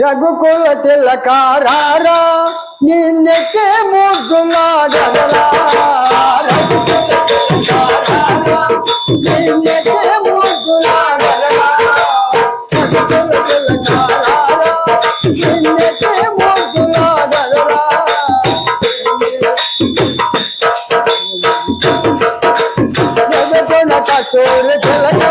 రఘుకుల తిలకారా నిన్నెక్కే ముద్దులాడరా నిన్నెక్కే ముద్దులాడరా రఘుకుల తిలకారా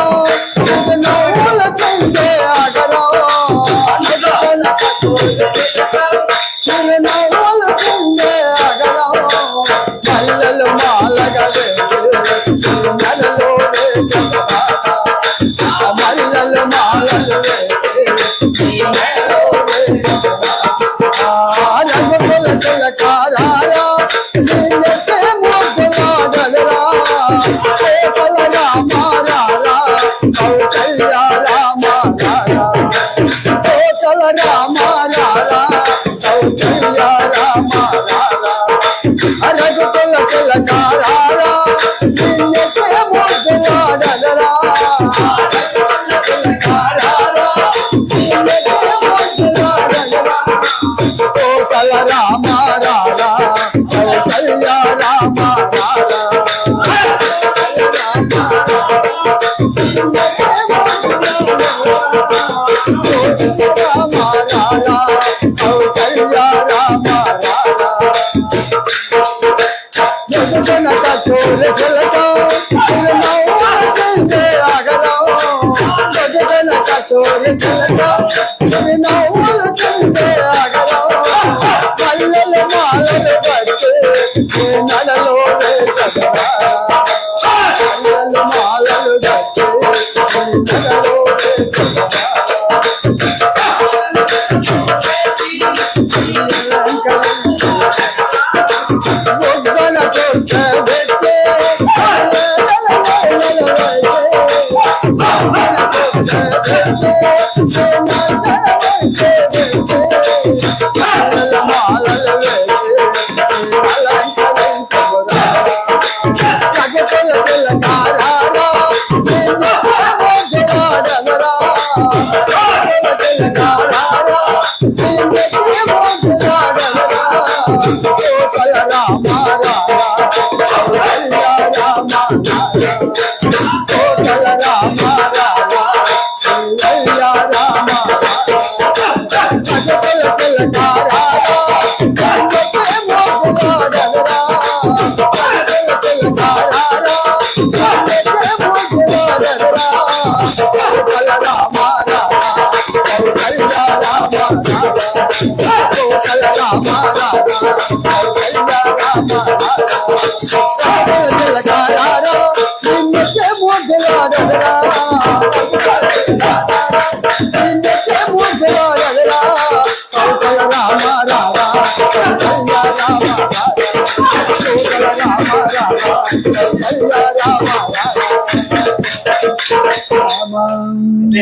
కోసల రామారారా కౌసల్య రామారారా రామారారా కౌసల్య రామారారా జగన కచోర ఫలకం నలలో మాలలు నలలో రామ రామ రామ రామ